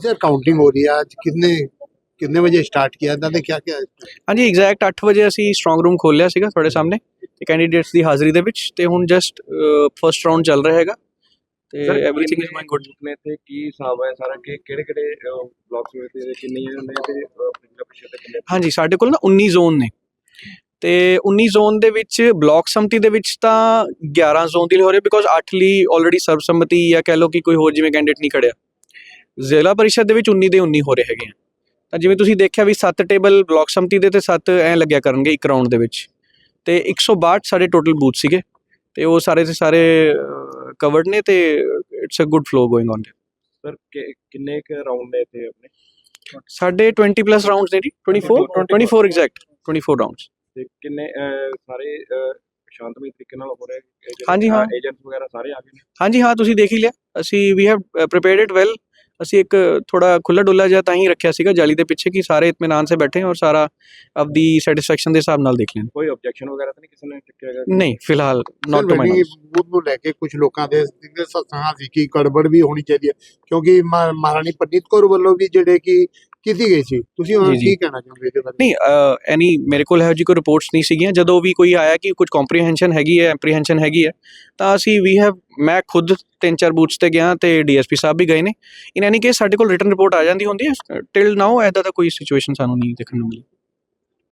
Sir counting हो रही है आज कितने कितने बजे स्टार्ट किया था क्या क्या ਹਾਂਜੀ ਐਗਜ਼ੈਕਟ 8 ਵਜੇ ਅਸੀਂ ਸਟਰੋਂਗ ਰੂਮ ਖੋਲ੍ਹਿਆ ਸੀਗਾ ਤੁਹਾਡੇ ਸਾਹਮਣੇ ਤੇ ਕੈਂਡੀਡੇਟਸ ਦੀ ਹਾਜ਼ਰੀ ਦੇ ਵਿੱਚ ਤੇ ਹੁਣ ਜਸਟ ਫਰਸਟ ਰਾਉਂਡ ਚੱਲ ਰਿਹਾ ਹੈਗਾ ਤੇ ਐਵਰੀਥਿੰਗ ਇਜ਼ ਗੋਇੰਗ ਗੁੱਡ ਨੇ ਤੇ ਕੀ ਹਿਸਾਬ ਹੈ ਸਾਰਾ ਕਿ ਕਿਹੜੇ ਕਿਹੜੇ ਬਲਾਕਸ ਵਿੱਚ ਤੇ ਕਿੰਨੀਆਂ ਨੇ ਤੇ ਪਿਛਲੇ ਪਿਛਲੇ ਤੇ ਕਿੰਨੇ ਹਾਂਜੀ ਸਾਡੇ ਕੋਲ ਨਾ 19 ਜ਼ੋਨ ਨੇ ਤੇ 19 ਜ਼ੋਨ ਦੇ ਵਿੱਚ ਬਲਾਕ ਸੰਮਤੀ ਦੇ ਵਿੱਚ ਤਾਂ 11 ਜ਼ੋਨ ਦੀ ਹੋ ਰਹੀ ਬਿਕੋਜ਼ 8 ਲਈ ਆਲਰੇਡੀ ਸਰਬਸੰਮਤੀ ਜਾਂ ਕਹਿ ਲਓ ਕਿ ਕੋਈ ਹੋਰ ਜਿਵੇਂ ਕੈਂਡੀਡੇਟ ਨਹੀਂ ਖੜਿਆ ਜ਼ਿਲ੍ਹਾ ਪਰਿਸ਼ਦ ਦੇ ਵਿੱਚ 19 ਦੇ 19 ਹੋ ਰਹੇ ਹੈਗੇ ਆ। ਤਾਂ ਜਿਵੇਂ ਤੁਸੀਂ ਦੇਖਿਆ ਵੀ 7 ਟੇਬਲ ਬਲਾਕ ਸੰਮਤੀ ਦੇ ਤੇ 7 ਐ ਲੱਗਿਆ ਕਰਨਗੇ ਇੱਕ ਰਾਉਂਡ ਦੇ ਵਿੱਚ। ਤੇ 162 ਸਾਡੇ ਟੋਟਲ ਬੂਥ ਸੀਗੇ ਤੇ ਉਹ ਸਾਰੇ ਦੇ ਸਾਰੇ ਕਵਰਡ ਨੇ ਤੇ it's a good flow going on sir ਕਿੰਨੇ ਕ ਰਾਉਂਡ ਨੇ ਤੇ ਆਪਣੇ? ਸਾਡੇ 20 ਪਲੱਸ ਰਾਉਂਡਸ ਨੇ ਜੀ 24 24 ਐਗਜ਼ੈਕਟ 24 ਰਾਉਂਡਸ ਤੇ ਕਿੰਨੇ ਸਾਰੇ ਸ਼ਾਂਤਮਈ ਤਰੀਕੇ ਨਾਲ ਹੋ ਰਹੇ? ਹਾਂਜੀ, ਹਾਂ। ਏਜੰਟਸ ਵਗੈਰਾ ਸਾਰੇ ਆ ਗਏ ਨੇ? ਹਾਂਜੀ ਹਾਂ ਤੁਸੀਂ ਦੇਖ ਹੀ ਲਿਆ। ਅਸੀਂ we have prepared it well ਅਸੀਂ ਇੱਕ ਥੋੜਾ ਖੁੱਲਾ ਡੁੱਲਾ ਜਿਹਾ ਤਾਂ ਹੀ ਰੱਖਿਆ ਸੀਗਾ ਜਾਲੀ ਦੇ ਪਿੱਛੇ ਕਿ ਸਾਰੇ ਇਤਮਾਨਾਨ ਸੇ ਬੈਠੇ ਔਰ ਸਾਰਾ ਆਪਦੀ ਸੈਟੀਸਫੈਕਸ਼ਨ ਦੇ ਹਿਸਾਬ ਨਾਲ ਦੇਖ ਲੈਣ। ਕੋਈ ਆਬਜੈਕਸ਼ਨ ਵਗੈਰਾ ਤਾਂ ਨਹੀਂ ਕਿਸੇ ਨੇ ਚੁੱਕਿਆ ਹੈਗਾ? ਨਹੀਂ ਫਿਲਹਾਲ ਨਾਟ ਟੂ ਮਾਈ ਬੂਥ ਨੂੰ ਲੈ ਕੇ ਕੁਝ ਲੋਕਾਂ ਦੇ ਸੱਸਾਂ ਸੀ ਕਿ ਗੜਬੜ ਵੀ ਹੋਣੀ ਚਾਹੀਦੀ ਹੈ। ਕਿਉਂਕਿ ਮਹਾ- ਮਹਾਰਾਣੀ ਪੰਡਿਤ ਕੌਰ ਵੱਲੋਂ ਵੀ ਜਿਹੜੇ ਕਿ ਕੀਤੀ ਗਈ ਸੀ? ਤੁਸੀਂ ਹੁਣ ਜੀ, ਜੀ। ਕੀ ਕਹਿਣਾ ਚਾਹੋਗੇ ਇਹਦੇ ਬਾਰੇ? ਨਹੀਂ ਐਨੀ ਮੇਰੇ ਕੋਲ ਇਹੋ ਜਿਹੀ ਕੋਈ ਰਿਪੋਰਟਸ ਨਹੀਂ ਸੀਗੀਆਂ। ਜਦੋਂ ਵੀ ਕੋਈ ਆਇਆ ਕਿ ਕੁਝ ਕੰਪਰੀਹੈਂਸ਼ਨ ਹੈਗੀ ਹੈ ਐਪਰੀਹੈਂਸ਼ਨ ਹੈਗੀ ਹੈ ਤਾਂ ਅਸੀਂ ਵੀ ਹੈਵ ਮੈਂ ਖੁਦ ਤਿੰਨ ਚਾਰ ਬੂਥਸ ਤੇ ਗਿਆ ਤੇ ਡੀਐਸਪੀ ਸਾਹਿਬ ਵੀ ਗਏ ਨੇ। ਇਨ ਐਨੀ ਕੇਸ ਸਾਡੇ ਕੋਲ ਰਿਟਨ ਰਿਪੋਰਟ ਆ ਜਾਂਦੀ ਹੁੰਦੀ ਹੈ। ਟਿਲ ਨਾਓ ਐਦਾ ਦਾ ਕੋਈ ਸਿਚੁਏਸ਼ਨ ਸਾਨੂੰ ਨਹੀਂ ਦੇਖਣ ਨੂੰ ਮਿਲੀ।